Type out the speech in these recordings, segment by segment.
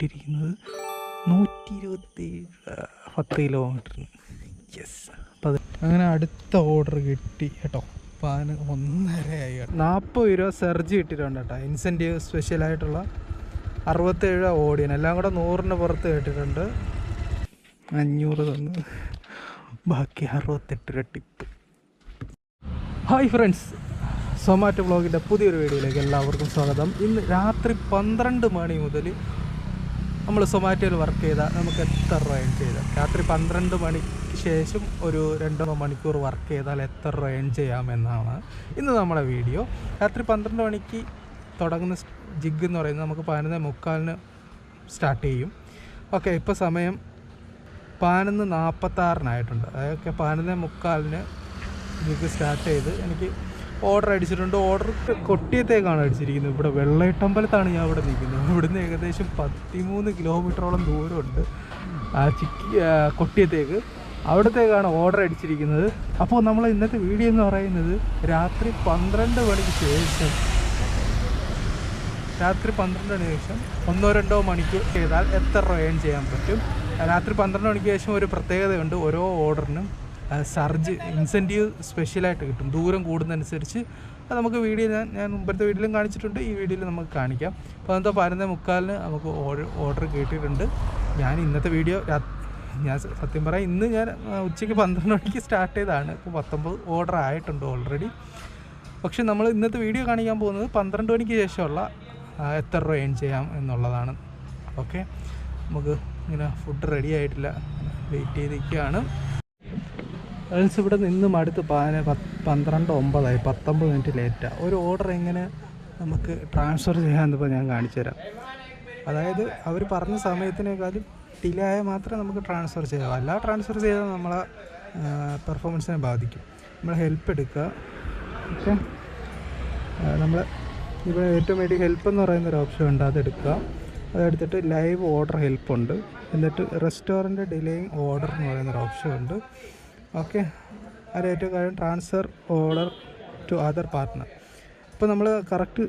ഇട്ടിരിക്കുന്നത് നൂറ്റി ഇരുപത്തേഴ് പത്ത് കിലോമീറ്ററിന്. യെസ് അപ്പം അങ്ങനെ അടുത്ത ഓർഡർ കിട്ടി കേട്ടോ. അപ്പോൾ അതിന് ഒന്നരയായി നാൽപ്പത് രൂപ സെർജി കിട്ടിയിട്ടുണ്ട് കേട്ടോ. ഇൻസെന്റീവ് സ്പെഷ്യലായിട്ടുള്ള അറുപത്തേഴ് രൂപ ഓടിയൻ എല്ലാം കൂടെ നൂറിന് പുറത്ത് കേട്ടിട്ടുണ്ട്. അഞ്ഞൂറ് തന്നു. ബാക്കി അറുപത്തെട്ട് രൂപ ടിപ്പ്. ഹായ് ഫ്രണ്ട്സ് സൊമാറ്റോ ബ്ലോഗിന്റെ പുതിയൊരു വീഡിയോയിലേക്ക് എല്ലാവർക്കും സ്വാഗതം. ഇന്ന് രാത്രി പന്ത്രണ്ട് മണി മുതൽ നമ്മൾ സൊമാറ്റോയിൽ വർക്ക് ചെയ്താൽ നമുക്ക് എത്ര ഏൺ ചെയ്താൽ രാത്രി പന്ത്രണ്ട് മണിക്ക് ശേഷം ഒരു രണ്ടോ മണിക്കൂർ വർക്ക് ചെയ്താൽ എത്ര ഏൺ ചെയ്യാമെന്നാണ് ഇന്ന് നമ്മുടെ വീഡിയോ രാത്രി പന്ത്രണ്ട് മണിക്ക് തുടങ്ങുന്ന ജിഗ് എന്ന് പറയുന്നത് നമുക്ക് പതിനൊന്ന് മുക്കാലിന് സ്റ്റാർട്ട് ചെയ്യും. ഓക്കെ ഇപ്പോൾ സമയം പതിനൊന്ന് നാൽപ്പത്താറിനായിട്ടുണ്ട് അതൊക്കെ പതിനൊന്ന് മുക്കാലിന് ജിഗ് സ്റ്റാർട്ട് ചെയ്ത് എനിക്ക് ഓർഡർ അടിച്ചിട്ടുണ്ട്. ഓർഡർ കൊട്ടിയത്തേക്കാണ് അടിച്ചിരിക്കുന്നത്. ഇവിടെ വെള്ളയിട്ടമ്പലത്താണ് ഞാൻ ഇവിടെ നിൽക്കുന്നത്. ഇവിടുന്ന് ഏകദേശം പത്തിമൂന്ന് കിലോമീറ്ററോളം ദൂരമുണ്ട്. ആ ചിക്കി കൊട്ടിയത്തേക്ക്. അവിടത്തേക്കാണ് ഓർഡർ അടിച്ചിരിക്കുന്നത്. അപ്പോൾ നമ്മൾ ഇന്നത്തെ വീഡിയോ എന്ന് പറയുന്നത് രാത്രി പന്ത്രണ്ട് മണിക്ക് ശേഷം രാത്രി പന്ത്രണ്ട് മണിക്ക് ശേഷം ഒന്നോ രണ്ടോ മണിക്കൂർ ചെയ്താൽ എത്ര രൂപ ചെയ്യാൻ പറ്റും? രാത്രി പന്ത്രണ്ട് മണിക്ക് ശേഷം ഒരു പ്രത്യേകതയുണ്ട്. ഓരോ ഓർഡറിനും സർജ് ഇൻസെന്റീവ് സ്പെഷ്യലായിട്ട് കിട്ടും. ദൂരം കൂടുന്നതനുസരിച്ച് അത് നമുക്ക് വീഡിയോ ഞാൻ ഞാൻ മുമ്പത്തെ വീഡിയോയിലും കാണിച്ചിട്ടുണ്ട്. ഈ വീഡിയോയിൽ നമുക്ക് കാണിക്കാം. അപ്പോൾ അന്നത്തെ പതിനൊന്ന് മുക്കാലിന് നമുക്ക് ഓർഡർ ഓർഡർ കിട്ടിയിട്ടുണ്ട്. ഞാൻ ഇന്നത്തെ വീഡിയോ ഞാൻ സത്യം പറയാം ഇന്ന് ഞാൻ ഉച്ചയ്ക്ക് പന്ത്രണ്ട് മണിക്ക് സ്റ്റാർട്ട് ചെയ്തതാണ്. ഇപ്പോൾ പത്തൊമ്പത് ഓർഡർ ആയിട്ടുണ്ട് ഓൾറെഡി. പക്ഷേ നമ്മൾ ഇന്നത്തെ വീഡിയോ കാണിക്കാൻ പോകുന്നത് പന്ത്രണ്ട് മണിക്ക് ശേഷമുള്ള എത്ര രൂപ ഏൺ ചെയ്യാം എന്നുള്ളതാണ്. ഓക്കെ? നമുക്ക് ഇങ്ങനെ ഫുഡ് റെഡി ആയിട്ടില്ല. വെയിറ്റ് ചെയ്തിരിക്കുകയാണ്. ഗേൾസ് ഇവിടെ നിന്ന് മടുത്ത് പന്ത്രണ്ട് ഒമ്പതായി പത്തൊമ്പത് മിനിറ്റ് ലേറ്റാണ് ഒരു ഓർഡർ എങ്ങനെ നമുക്ക് ട്രാൻസ്ഫർ ചെയ്യാമെന്നിപ്പോൾ ഞാൻ കാണിച്ചുതരാം അതായത് അവർ പറഞ്ഞ സമയത്തിനേക്കാളും ഡിലേ ആയാൽ മാത്രമേ നമുക്ക് ട്രാൻസ്ഫർ ചെയ്യാം അല്ല ട്രാൻസ്ഫർ ചെയ്താൽ നമ്മളെ പെർഫോമൻസിനെ ബാധിക്കും. നമ്മൾ ഹെൽപ്പ് എടുക്കുക. ഓക്കെ നമ്മൾ ഇവിടെ ഏറ്റവും വേണ്ടി ഹെൽപ്പ് എന്ന് പറയുന്ന ഒരു ഓപ്ഷൻ ഉണ്ട് അതെടുക്കുക അതെടുത്തിട്ട് ലൈവ് ഓർഡർ ഹെൽപ്പുണ്ട് എന്നിട്ട് റെസ്റ്റോറന്റ് ഡിലേയിങ് ഓർഡർ എന്ന് പറയുന്ന ഒരു ഓപ്ഷൻ ഉണ്ട്. ഓക്കെ. അതിൽ ഏറ്റവും കാര്യം? Transfer order to other partner ഇപ്പോൾ നമ്മൾ കറക്റ്റ്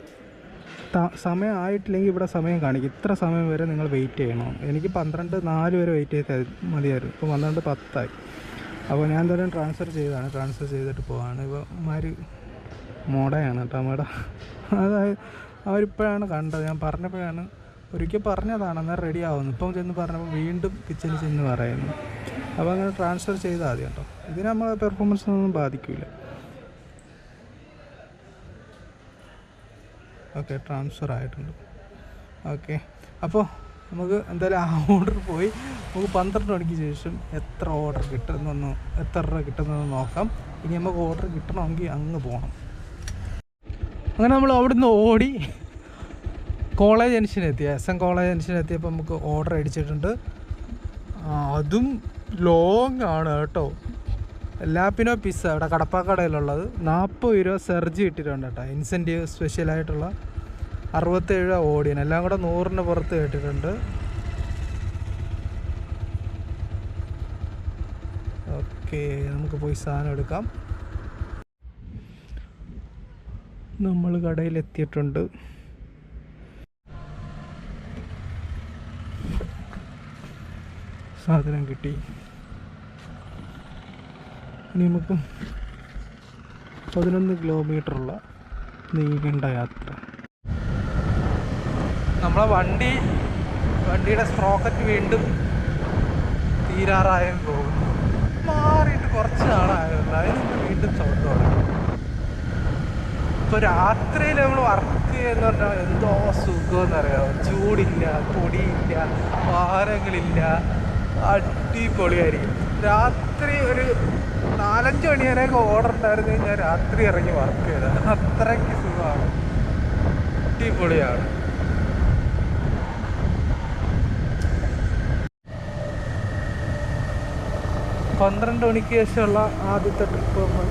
സമയം ആയിട്ടില്ലെങ്കിൽ ഇവിടെ സമയം കാണിക്കും. ഇത്ര സമയം വരെ നിങ്ങൾ വെയിറ്റ് ചെയ്യണം. എനിക്ക് പന്ത്രണ്ട് നാല് വരെ വെയിറ്റ് ചെയ്താൽ മതിയായിരുന്നു. ഇപ്പോൾ പന്ത്രണ്ട് പത്തായി. അപ്പോൾ ഞാൻ എന്തായാലും ട്രാൻസ്ഫർ ചെയ്തതാണ്. ട്രാൻസ്ഫർ ചെയ്തിട്ട് പോവാണ്. ഇപ്പോൾ മാര് മോഡയാണ് കേട്ടോ. മോഡ അതായത് അവരിപ്പോഴാണ് കണ്ടത്. ഞാൻ പറഞ്ഞപ്പോഴാണ് ഒരിക്കൽ പറഞ്ഞതാണ് അന്നേരം റെഡി ആവുന്നു. ഇപ്പം ചെന്ന് പറഞ്ഞപ്പോൾ വീണ്ടും കിച്ചണിൽ ചെന്ന് പറയുന്നു. അപ്പോൾ അങ്ങനെ ട്രാൻസ്ഫർ ചെയ്താൽ മതി കേട്ടോ. ഇതിന് നമ്മളെ പെർഫോമൻസിനൊന്നും ബാധിക്കില്ല ഓക്കെ ട്രാൻസ്ഫർ ആയിട്ടുണ്ട്. ഓക്കെ അപ്പോൾ നമുക്ക് എന്തായാലും ആ ഓർഡർ പോയി. നമുക്ക് പന്ത്രണ്ട് മണിക്ക് ശേഷം എത്ര ഓർഡർ കിട്ടുന്നൊന്ന് എത്ര രൂപ കിട്ടുന്നതെന്ന് നോക്കാം. ഇനി നമുക്ക് ഓർഡർ കിട്ടണമെങ്കിൽ അങ്ങ് പോകണം അങ്ങനെ നമ്മൾ അവിടുന്ന് ഓടി കോളേജ് ജംഗ്ഷനെത്തി എസ് എൻ കോളേജ് ജംഗ്ഷനെത്തിയപ്പോൾ നമുക്ക് ഓർഡർ അടിച്ചിട്ടുണ്ട്. അതും ലോങ് ആണ് കേട്ടോ. ലാപ്പിനോ പിസ്സ ഇവിടെ കടപ്പാക്കടയിലുള്ളത്. നാൽപ്പത് രൂപ സെർജി ഇട്ടിട്ടുണ്ട് കേട്ടോ. ഇൻസെന്റീവ് സ്പെഷ്യലായിട്ടുള്ള അറുപത്തേഴ് രൂപ ഓടിയൻ എല്ലാം കൂടെ നൂറിന് പുറത്ത് കേട്ടിട്ടുണ്ട്. ഓക്കെ നമുക്ക് പോയി സാധനം എടുക്കാം. നമ്മൾ കടയിലെത്തിയിട്ടുണ്ട്. സാധനം കിട്ടി. ഇനി നമുക്ക് പതിനൊന്ന് കിലോമീറ്ററുള്ള നീണ്ട യാത്ര. നമ്മളെ വണ്ടി വണ്ടിയുടെ സ്ട്രോക്കറ്റ് വീണ്ടും തീരാറായും പോകും മാറിയിട്ട് കുറച്ച് നാളായിരുന്നു അതിന് വീണ്ടും സൗണ്ട് തുടങ്ങി. ഇപ്പൊ രാത്രിയിൽ നമ്മൾ വർക്ക് ചെയ്യുന്ന പറഞ്ഞാൽ എന്തോ സുഖമെന്നറിയാമോ ചൂടില്ല പൊടിയില്ല ഭാരങ്ങളില്ല. അടിപൊളിയായിരിക്കും. രാത്രി ഒരു നാലഞ്ച് മണി വരെയൊക്കെ ഓർഡർ ഉണ്ടായിരുന്നു ഞാൻ രാത്രി ഇറങ്ങി വർക്ക് ചെയ്ത. അത്രയ്ക്ക് സുഖമാണ്. അടിപൊളിയാണ്. പന്ത്രണ്ട് മണിക്ക് ശേഷമുള്ള ആദ്യത്തെ ട്രിപ്പ് നമ്മൾ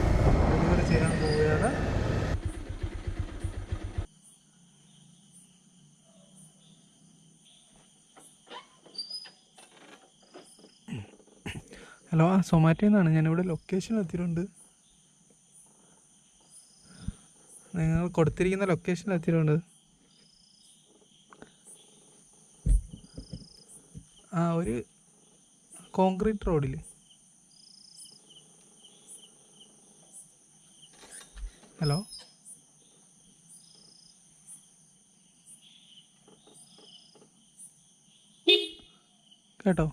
ഡെലിവറി ചെയ്യാൻ പോവുകയാണ്. ഹലോ ആ സൊമാറ്റോയിൽ നിന്നാണ് ഞാനിവിടെ ലൊക്കേഷൻ എത്തിയിട്ടുണ്ട്. നിങ്ങൾ കൊടുത്തിരിക്കുന്ന ലൊക്കേഷൻ എത്തിയിട്ടുണ്ട്. ആ ഒരു കോൺക്രീറ്റ് റോഡിൽ ഹലോ? കേട്ടോ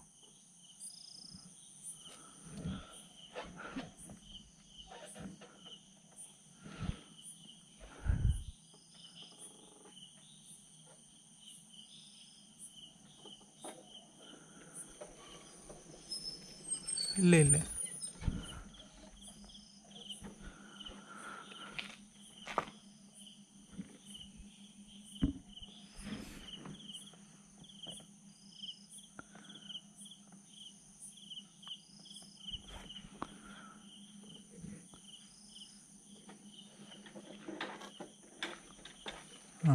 ഇല്ല ഇല്ല ആ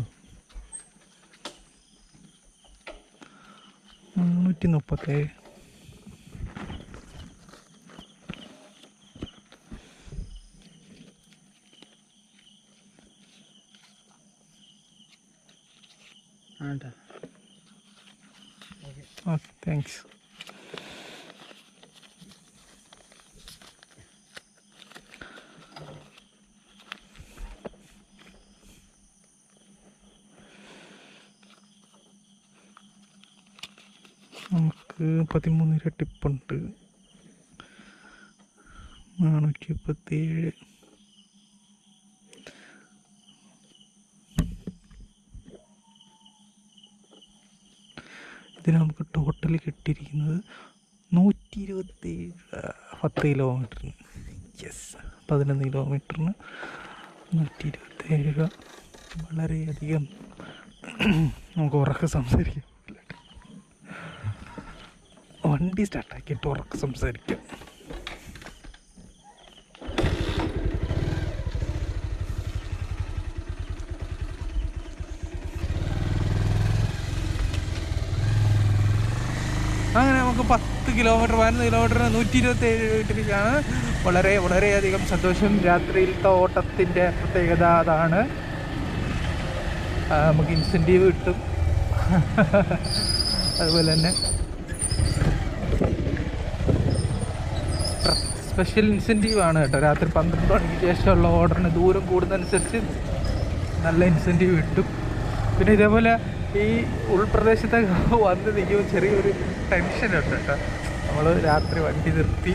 മുന്നൂറ്റി മുപ്പത്തേഴ് ആണ്ടാ ഓക്കെ താങ്ക്സ് നമുക്ക് പതിമൂന്ന് ഇരട്ടിപ്പുണ്ട് നാനൂറ്റി നാനൂറ്റി മുപ്പത്തിയേഴ് ഇതിന് നമുക്ക് ടോട്ടൽ കിട്ടിയിരിക്കുന്നത് നൂറ്റി ഇരുപത്തി പത്ത് കിലോമീറ്ററിന് യെസ് പതിനൊന്ന് കിലോമീറ്ററിന് നൂറ്റി ഇരുപത്തേഴ് രൂപ. വളരെയധികം. നമുക്ക് ഉറക്കെ സംസാരിക്കാം. വണ്ടി സ്റ്റാർട്ടാക്കിയിട്ട് തുറക്ക് സംസാരിക്കാം. അങ്ങനെ നമുക്ക് പത്ത് കിലോമീറ്റർ പതിനൊന്ന് കിലോമീറ്ററിന് നൂറ്റി ഇരുപത്തി ഏഴ് കിലോമീറ്ററിലാണ് വളരെ വളരെയധികം സന്തോഷം. രാത്രിയിലത്തെ ഓട്ടത്തിന്റെ പ്രത്യേകത അതാണ്. നമുക്ക് ഇൻസെന്റീവ് കിട്ടും. അതുപോലെ തന്നെ സ്പെഷ്യൽ ഇൻസെന്റീവ് ആണ് കേട്ടോ. രാത്രി പന്ത്രണ്ട് മണിക്ക് ശേഷമുള്ള ഓർഡറിന് ദൂരം കൂടുന്നതനുസരിച്ച് നല്ല ഇൻസെന്റീവ് കിട്ടും. പിന്നെ ഇതേപോലെ ഈ ഉൾപ്രദേശത്തൊക്കെ വന്ന് നിൽക്കുമ്പോൾ ചെറിയൊരു ടെൻഷനുണ്ട് കേട്ടോ. നമ്മൾ രാത്രി വണ്ടി നിർത്തി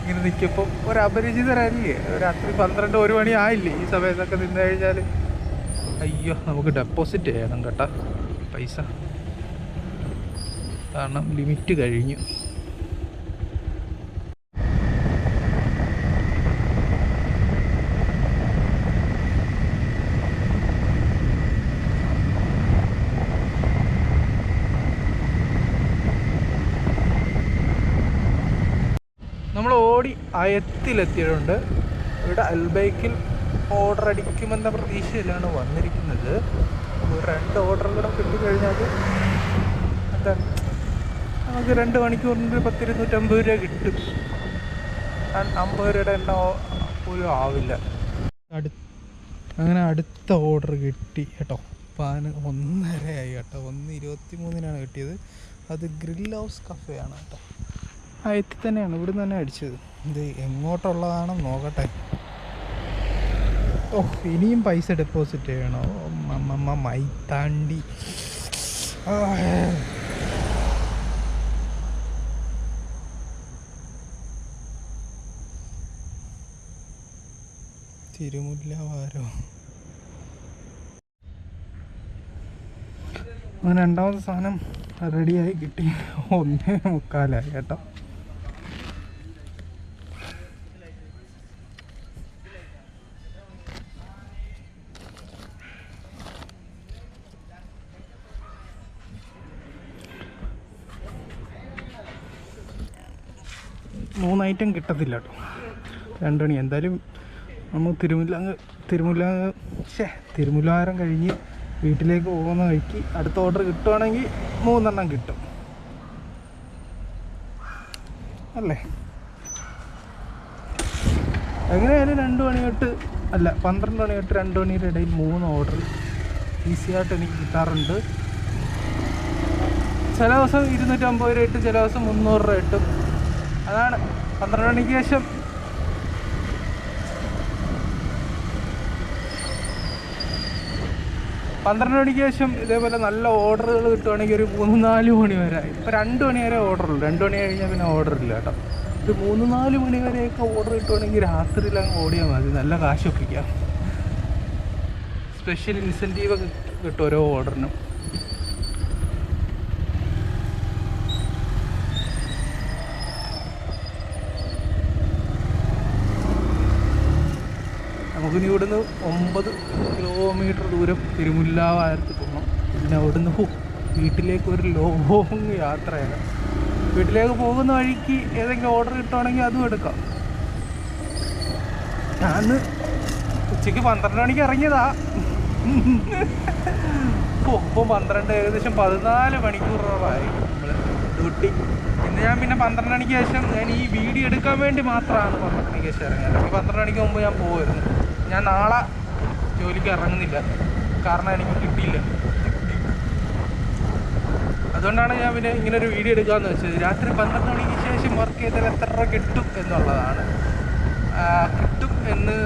ഇങ്ങനെ നിൽക്കുമ്പോൾ ഒരു അപരിചിതരല്ലേ രാത്രി പന്ത്രണ്ട് ഒരു മണി ആയില്ലേ? ഈ സമയത്തൊക്കെ നിന്ന് കഴിഞ്ഞാൽ അയ്യോ നമുക്ക് ഡെപ്പോസിറ്റ് ചെയ്യണം കേട്ടോ. പൈസ. കാരണം ലിമിറ്റ് കഴിഞ്ഞു നമ്മൾ ഓടി അയത്തിലെത്തിയിട്ടുണ്ട് ഇവിടെ അൽബൈക്കിൽ ഓർഡർ അടിക്കുമെന്ന പ്രതീക്ഷയിലാണ് വന്നിരിക്കുന്നത്. രണ്ട് ഓർഡർ കൂടെ കിട്ടിക്കഴിഞ്ഞാൽ എന്താ? നമുക്ക് രണ്ട് മണിക്കൂറിന്റെ പത്തിരുന്നൂറ്റമ്പത് രൂപ കിട്ടും. അമ്പത് രൂപയുടെ എണ്ണ പോലും ആവില്ല. അങ്ങനെ അടുത്ത ഓർഡർ കിട്ടി കേട്ടോ. പാന് ഒന്നരയായി കേട്ടോ. ഒന്ന് ഇരുപത്തി മൂന്നിനാണ് കിട്ടിയത്. അത് ഗ്രിൽ ഹൗസ് കഫേ ആണ് കേട്ടോ. ആ എത്തി തന്നെയാണ്. ഇവിടുന്ന് തന്നെ അടിച്ചത്. ഇത് എങ്ങോട്ടുള്ളതാണെന്ന് നോക്കട്ടെ. ഓ ഇനിയും പൈസ ഡെപ്പോസിറ്റ് ചെയ്യണോ? അമ്മമ്മ മൈത്താണ്ടി താണ്ടി തിരുമുല്ലവാരോ. രണ്ടാമത്തെ സാധനം റെഡിയായി കിട്ടി. ഒന്നേ മുക്കാലായി കേട്ടോ മൂന്ന് ഐറ്റം കിട്ടത്തില്ല കേട്ടോ. രണ്ട് മണി എന്തായാലും നമ്മൾ തിരുമുല്ല തിരുമുല്ല ഷേ തിരുമുല്ലാരം കഴിഞ്ഞ് വീട്ടിലേക്ക് പോകുന്ന വഴിക്ക് അടുത്ത ഓർഡർ കിട്ടുവാണെങ്കിൽ മൂന്നെണ്ണം കിട്ടും. അല്ലേ? എങ്ങനെയായാലും രണ്ട് മണി തൊട്ട് അല്ല പന്ത്രണ്ട് മണി തൊട്ട് രണ്ട് മണിയുടെ ഇടയിൽ മൂന്ന് ഓർഡർ ഈസി ആയിട്ട് എനിക്ക് കിട്ടാറുണ്ട്. ചില ദിവസം ഇരുന്നൂറ്റമ്പത് രൂപ ഇട്ട് ചില ദിവസം മുന്നൂറ് രൂപ ഇട്ടും. അതാണ് പന്ത്രണ്ട് മണിക്ക് ശേഷം. പന്ത്രണ്ട് മണിക്ക് ശേഷം ഇതേപോലെ നല്ല ഓർഡറുകൾ കിട്ടുവാണെങ്കിൽ ഒരു മൂന്ന് നാല് മണി വരെ. ഇപ്പോൾ രണ്ട് മണി വരെ ഓർഡറുള്ളൂ രണ്ട് മണി കഴിഞ്ഞാൽ പിന്നെ ഓർഡർ ഇല്ല കേട്ടോ. ഒരു മൂന്ന് നാല് മണി വരെയൊക്കെ ഓർഡർ കിട്ടുവാണെങ്കിൽ രാത്രി അങ്ങ് ഓടിയാൽ മതി. നല്ല കാശ് ഒപ്പിക്കാം. സ്പെഷ്യൽ ഇൻസെന്റീവ് ഒക്കെ കിട്ടും ഓരോ ഓർഡറിനും നമുക്കിനി ഇവിടുന്ന് ഒമ്പത് കിലോമീറ്റർ ദൂരം തിരുമുല്ലാവാരത്ത് പോകണം പിന്നെ അവിടുന്ന് ഹോ വീട്ടിലേക്ക് ഒരു ലോങ് യാത്രയാണ്. വീട്ടിലേക്ക് പോകുന്ന വഴിക്ക് ഏതെങ്കിലും ഓർഡർ കിട്ടുവാണെങ്കിൽ അതും എടുക്കാം. ഞാൻ ഉച്ചയ്ക്ക് പന്ത്രണ്ട് മണിക്ക് ഇറങ്ങിയതാ. ഓ ഇപ്പോൾ പന്ത്രണ്ട് ഏകദേശം പതിനാല് മണിക്കൂറോളമായി നമ്മൾ ഡ്യൂട്ടി. ഇന്ന് ഞാൻ പിന്നെ പന്ത്രണ്ട് മണിക്ക് ശേഷം ഞാൻ ഈ വീഡിയോ എടുക്കാൻ വേണ്ടി മാത്രമാണ് പന്ത്രണ്ട് മണിക്ക് ശേഷം ഇറങ്ങിയത്. ഈ പന്ത്രണ്ട് മണിക്ക് മുമ്പ് ഞാൻ പോകുമായിരുന്നു ഞാൻ നാളെ ജോലിക്ക് ഇറങ്ങുന്നില്ല. കാരണം എനിക്ക് കിട്ടിയില്ല. അതുകൊണ്ടാണ് ഞാൻ പിന്നെ ഇങ്ങനെ ഒരു വീഡിയോ എടുക്കാമെന്ന് വെച്ചത്. രാത്രി പന്ത്രണ്ട് മണിക്ക് ശേഷം വർക്ക് ചെയ്താൽ എത്ര രൂപ കിട്ടും എന്നുള്ളതാണ്. കിട്ടും എന്ന്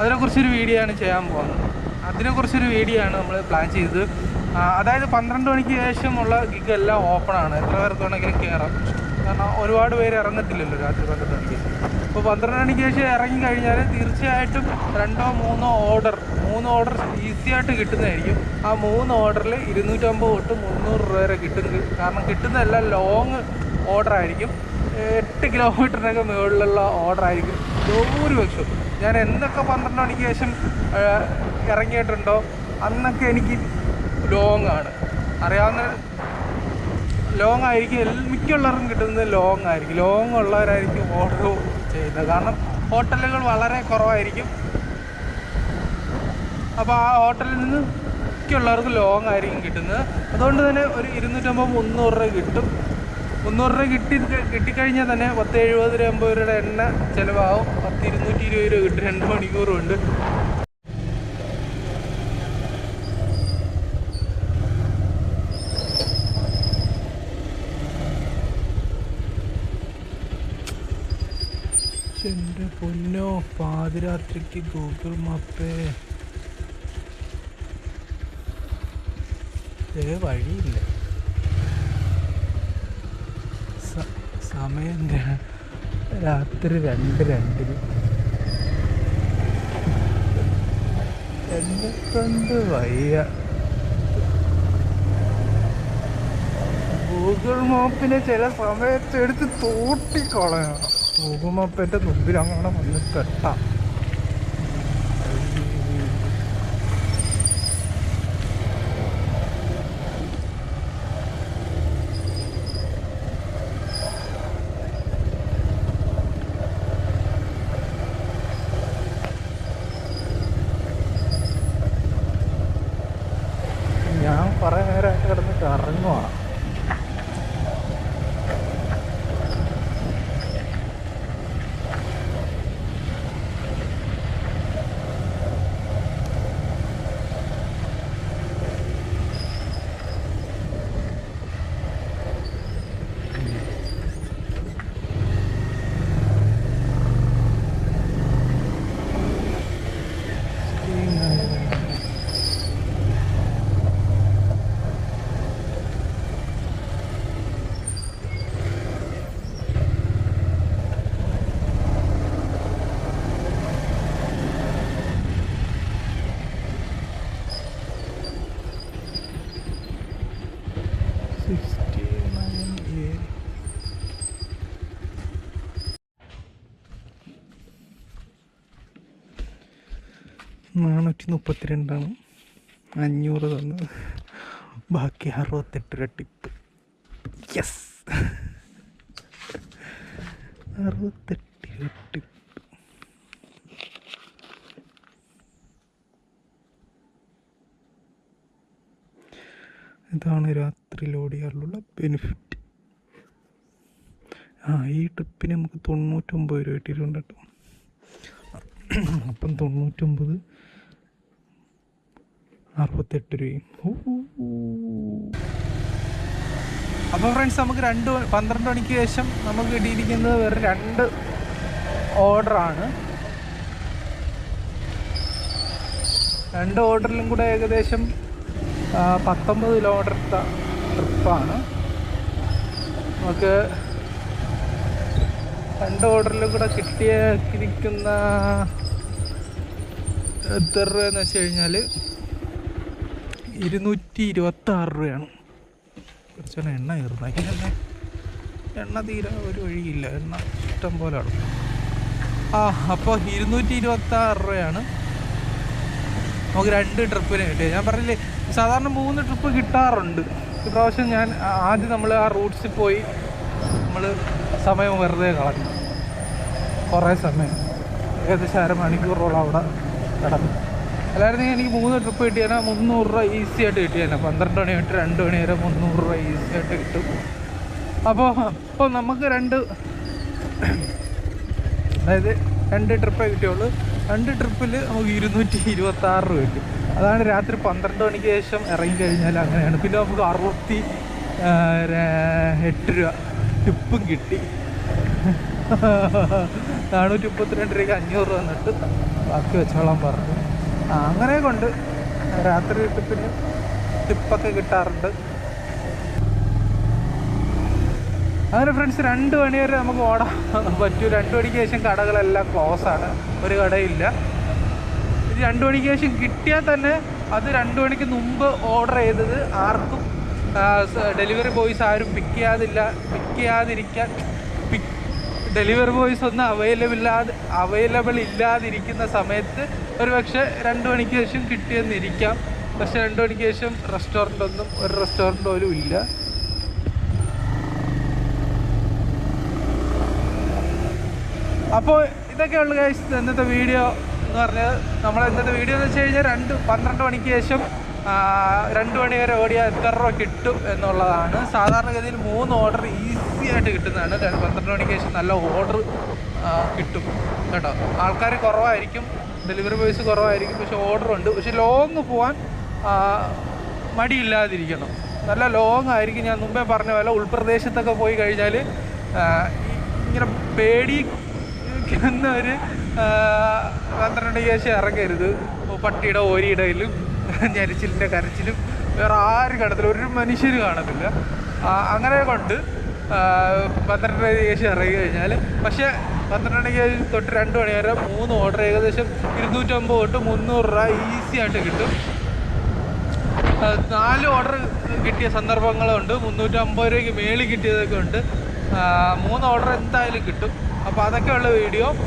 അതിനെക്കുറിച്ചൊരു വീഡിയോ ആണ് ചെയ്യാൻ പോകുന്നത്. അതിനെക്കുറിച്ചൊരു വീഡിയോ ആണ് നമ്മൾ പ്ലാൻ ചെയ്തത്. അതായത് പന്ത്രണ്ട് മണിക്ക് ശേഷമുള്ള ഗിഗ് എല്ലാം ഓപ്പണാണ് എത്ര പേർക്ക് വേണമെങ്കിലും കയറാം കാരണം ഒരുപാട് പേര് ഇറങ്ങത്തില്ലല്ലോ രാത്രി പന്ത്രണ്ട് മണിക്ക്. അപ്പോൾ പന്ത്രണ്ട് മണിക്ക് ശേഷം ഇറങ്ങി കഴിഞ്ഞാൽ തീർച്ചയായിട്ടും രണ്ടോ മൂന്നോ ഓർഡർ മൂന്ന് ഓർഡർ ഈസി ആയിട്ട് കിട്ടുന്നതായിരിക്കും. ആ മൂന്ന് ഓർഡറിൽ ഇരുന്നൂറ്റമ്പത് തൊട്ട് മുന്നൂറ് രൂപ വരെ കിട്ടും കാരണം കിട്ടുന്നതെല്ലാം ലോങ് ഓർഡർ ആയിരിക്കും. എട്ട് കിലോമീറ്ററിനൊക്കെ മുകളിലുള്ള ഓർഡർ ആയിരിക്കും. ഭൂരിപക്ഷം ഞാൻ എന്തൊക്കെ പന്ത്രണ്ട് മണിക്ക് ശേഷം ഇറങ്ങിയിട്ടുണ്ടോ അന്നൊക്കെ എനിക്ക് ലോങ് ആണ്. അറിയാവുന്ന ലോങ് ആയിരിക്കും. മിക്കുള്ളവർക്കും കിട്ടുന്നത് ലോങ് ആയിരിക്കും. ലോങ് ഉള്ളവരായിരിക്കും ഓർഡർ ചെയ്യുന്നത്. കാരണം ഹോട്ടലുകൾ വളരെ കുറവായിരിക്കും. അപ്പോൾ ആ ഹോട്ടലിൽ നിന്ന് ഉള്ളവർക്ക് ലോങ് ആയിരിക്കും കിട്ടുന്നത്. അതുകൊണ്ട് തന്നെ ഒരു ഇരുന്നൂറ്റമ്പത് മുന്നൂറ് രൂപ കിട്ടും. മുന്നൂറ് രൂപ കിട്ടി കിട്ടിക്കഴിഞ്ഞാൽ തന്നെ പത്ത് എഴുപത് രൂപ അമ്പത് രൂപയുടെ എണ്ണ ചിലവാകും. പത്ത് ഇരുന്നൂറ്റി ഇരുപത് രൂപ കിട്ടും. രണ്ട് മണിക്കൂറും ഉണ്ട്. പൊന്നോ പാതിരാത്രിക്ക് ഗൂഗിൾ മാപ്പേ. ഏ വഴിയില്ല. സമയം രാത്രി രണ്ട് രണ്ടിന്. എന്നെ കണ്ട് വയ്യ. ഗൂഗിൾ മാപ്പിനെ ചില സമയത്ത് എടുത്ത് തോട്ടിക്കളയണം. ഗൂഗിൾ മാപ്പ് എന്റെ മുമ്പിൽ അങ്ങനെ വന്ന് കെട്ടാം ഞാൻ കുറേ നേരമായിട്ട് കിടന്ന് കറങ്ങുവാ നാനൂറ്റി മുപ്പത്തിരണ്ടാണ് അഞ്ഞൂറ് തന്നത്. ബാക്കി അറുപത്തെട്ട് രൂപ ടിപ്പ് യെസ് അറുപത്തെട്ട് രൂപ ടിപ്പ് ഇതാണ് രാത്രി ലോഡ് ചെയ്യാറുള്ള ബെനിഫിറ്റ് ആ ഈ ട്രിപ്പിന് നമുക്ക് തൊണ്ണൂറ്റൊമ്പത് രൂപ കിട്ടിയിട്ടുണ്ട് കേട്ടോ. അപ്പം തൊണ്ണൂറ്റൊമ്പത് അറുപത്തെട്ട് രൂപയും. അപ്പോൾ ഫ്രണ്ട്സ് നമുക്ക് രണ്ട് പന്ത്രണ്ട് മണിക്ക് ശേഷം നമുക്ക് കിട്ടിയിരിക്കുന്നത് വേറെ രണ്ട് ഓർഡറാണ് രണ്ട് ഓർഡറിലും കൂടെ ഏകദേശം പത്തൊമ്പത് കിലോമീറ്റർ ട്രിപ്പാണ് നമുക്ക് രണ്ട് ഓർഡറിൽ കൂടെ കിട്ടിയിരിക്കുന്ന എത്ര രൂപയെന്ന് വെച്ച് കഴിഞ്ഞാൽ ഇരുന്നൂറ്റി ഇരുപത്തി ആറ് രൂപയാണ്. കുറച്ച് എണ്ണ കയറുന്നു എണ്ണ തീരെ ഒരു വഴിയില്ല. എണ്ണ ഇഷ്ടം പോലെ ആണ് ആ അപ്പോൾ ഇരുന്നൂറ്റി ഇരുപത്തി ആറ് രൂപയാണ്. നമുക്ക് രണ്ട് ട്രിപ്പിന് കിട്ടിയത്. ഞാൻ പറഞ്ഞില്ലേ സാധാരണ മൂന്ന് ട്രിപ്പ് കിട്ടാറുണ്ട്. ഇപ്രാവശ്യം ഞാൻ ആദ്യം നമ്മൾ ആ റൂട്ട്സിൽ പോയി നമ്മൾ സമയം വെറുതെ കളഞ്ഞു. കുറേ സമയം. ഏകദേശം അരമണിക്കൂറോളം അവിടെ കിടന്നു. അല്ലായിരുന്നെങ്കിൽ എനിക്ക് മൂന്ന് ട്രിപ്പ് കിട്ടിയാൽ മുന്നൂറ് രൂപ ഈസി ആയിട്ട് കിട്ടിയാൽ പന്ത്രണ്ട് മണി തൊട്ട് രണ്ട് മണി വരെ മുന്നൂറ് രൂപ ഈസി ആയിട്ട് കിട്ടും. അപ്പോൾ അപ്പോൾ നമുക്ക് രണ്ട് അതായത് രണ്ട് ട്രിപ്പേ കിട്ടിയുള്ളൂ. രണ്ട് ട്രിപ്പിൽ നമുക്ക് ഇരുന്നൂറ്റി ഇരുപത്തി ആറ് രൂപ കിട്ടും. അതാണ് രാത്രി പന്ത്രണ്ട് മണിക്ക് ശേഷം ഇറങ്ങി കഴിഞ്ഞാൽ അങ്ങനെയാണ്. പിന്നെ നമുക്ക് അറുപത്തി എട്ട് രൂപ ടിപ്പും കിട്ടി. നാനൂറ്റി മുപ്പത്തിരണ്ട് രൂപയ്ക്ക് അഞ്ഞൂറ് രൂപ എന്നിട്ട് ബാക്കി വെച്ചോളാൻ പറഞ്ഞു. അങ്ങനെ കൊണ്ട് രാത്രി ടിപ്പിന് ടിപ്പൊക്കെ കിട്ടാറുണ്ട്. അങ്ങനെ ഫ്രണ്ട്സ് രണ്ട് മണി വരെ നമുക്ക് ഓടാൻ പറ്റൂ. രണ്ട് മണിക്ക് ശേഷം കടകളെല്ലാം ക്ലോസ് ആണ്. ഒരു കടയില്ല. രണ്ട് മണിക്ക് ശേഷം കിട്ടിയാൽ തന്നെ അത് രണ്ട് മണിക്ക് മുമ്പ് ഓർഡർ ചെയ്തത്. ആർക്കും ഡെലിവറി ബോയ്സ് ആരും പിക്ക് ചെയ്യാതില്ല പിക്ക് ചെയ്യാതിരിക്കാൻ ഡെലിവറി ബോയ്സ് ഒന്നും അവൈലബിൾ ഇല്ലാതെ അവൈലബിൾ ഇല്ലാതിരിക്കുന്ന സമയത്ത് ഒരു പക്ഷേ രണ്ട് മണിക്ക് ശേഷം കിട്ടിയെന്നിരിക്കാം പക്ഷെ രണ്ട് മണിക്ക് ശേഷം റെസ്റ്റോറന്റൊന്നും ഒരു റെസ്റ്റോറന്റ് പോലും ഇല്ല. അപ്പോൾ ഇതൊക്കെയുള്ളു ഗൈസ് ഇന്നത്തെ വീഡിയോ എന്ന് പറഞ്ഞാൽ നമ്മൾ ഇന്നത്തെ വീഡിയോ എന്ന് വെച്ച് കഴിഞ്ഞാൽ രണ്ട് പന്ത്രണ്ട് മണിക്ക് ശേഷം രണ്ട് മണി വരെ ഓടിയാൽ എത്ര രൂപ കിട്ടും എന്നുള്ളതാണ്. സാധാരണഗതിയിൽ മൂന്ന് ഓർഡർ ഈസി ആയിട്ട് കിട്ടുന്നതാണ്. രണ്ട് പന്ത്രണ്ട് മണിക്ക് ശേഷം നല്ല ഓർഡർ കിട്ടും കേട്ടോ. ആൾക്കാർ കുറവായിരിക്കും ഡെലിവറി ബോയ്സ് കുറവായിരിക്കും പക്ഷെ ഓർഡർ ഉണ്ട്. പക്ഷെ ലോങ് പോകാൻ മടിയില്ലാതിരിക്കണം. നല്ല ലോങ് ആയിരിക്കും. ഞാൻ മുമ്പേ പറഞ്ഞ പോലെ ഉൾപ്രദേശത്തൊക്കെ പോയി കഴിഞ്ഞാൽ ഇങ്ങനെ പേടി ആ, പന്ത്രണ്ട് ശേഷം ഇറങ്ങരുത്. പട്ടിയുടെ ഓരിയിടയിലും ഞരിച്ചിലിന്റെ കരച്ചിലും വേറെ ആരും കാണത്തില്ല. ഒരു മനുഷ്യർ കാണത്തില്ല. അങ്ങനെ കൊണ്ട് പന്ത്രണ്ട് ശേഷം ഇറങ്ങി കഴിഞ്ഞാൽ പക്ഷേ പന്ത്രണ്ട് മണിക്ക് തൊട്ട് രണ്ട് മണി വരെ മൂന്ന് ഓർഡർ ഏകദേശം ഇരുന്നൂറ്റമ്പത് തൊട്ട് മുന്നൂറ് രൂപ ഈസി ആയിട്ട് കിട്ടും. നാല് ഓർഡർ കിട്ടിയ സന്ദർഭങ്ങളുണ്ട്. മുന്നൂറ്റമ്പത് രൂപയ്ക്ക് മേളിൽ കിട്ടിയതൊക്കെ ഉണ്ട്. മൂന്ന് ഓർഡർ എന്തായാലും കിട്ടും. അപ്പോൾ അതൊക്കെയുള്ള വീഡിയോ.